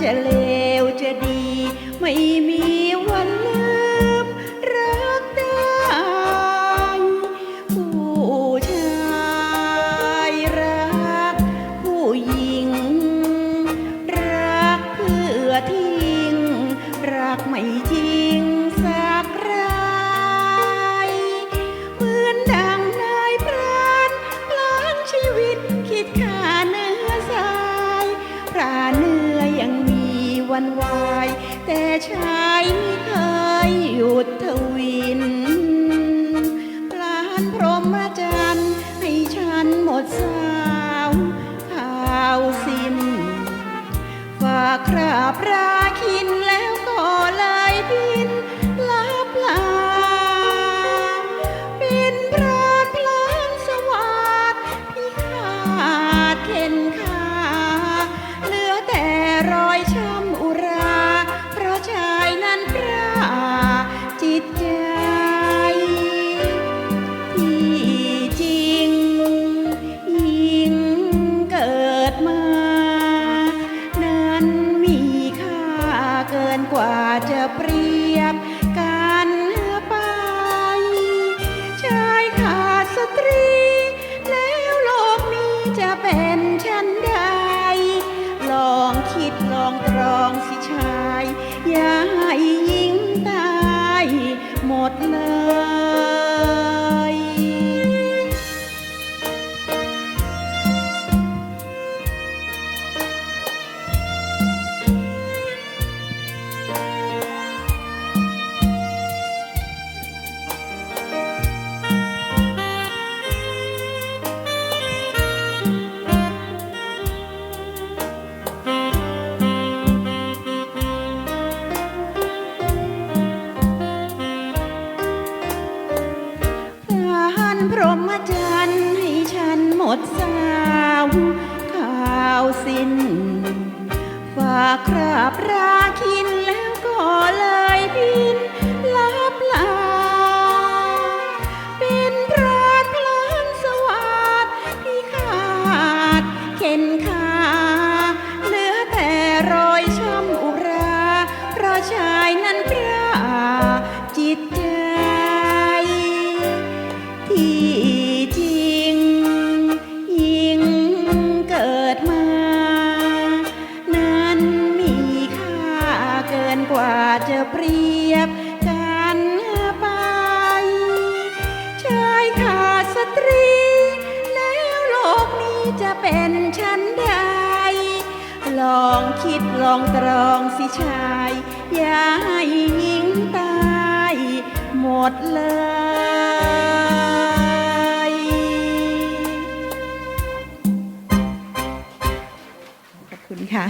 จะเลวจะดี ไม่มี วันวาย แต่ชายไม่เคยหยุดทวินปลานพรหมจรรย์ให้ฉันหมดสาวข่าวสิ้นฝากคราบราคิน องตรองสิชายยาให้หญิงตายหมดเลย ดสาวข่าวสิ้นฝากคราบราคินแล้วก็เลยบินลับลา เป็นพรานพลานสวัสดิ์ที่ขาดเข็นขา ยบกันไป ชายขาดสตรี แล้วโลกนี้จะเป็นชั้นใด ลองคิดลองตรองสิชาย อย่าให้หญิงตาย หมดเลยขอบคุณค่ะ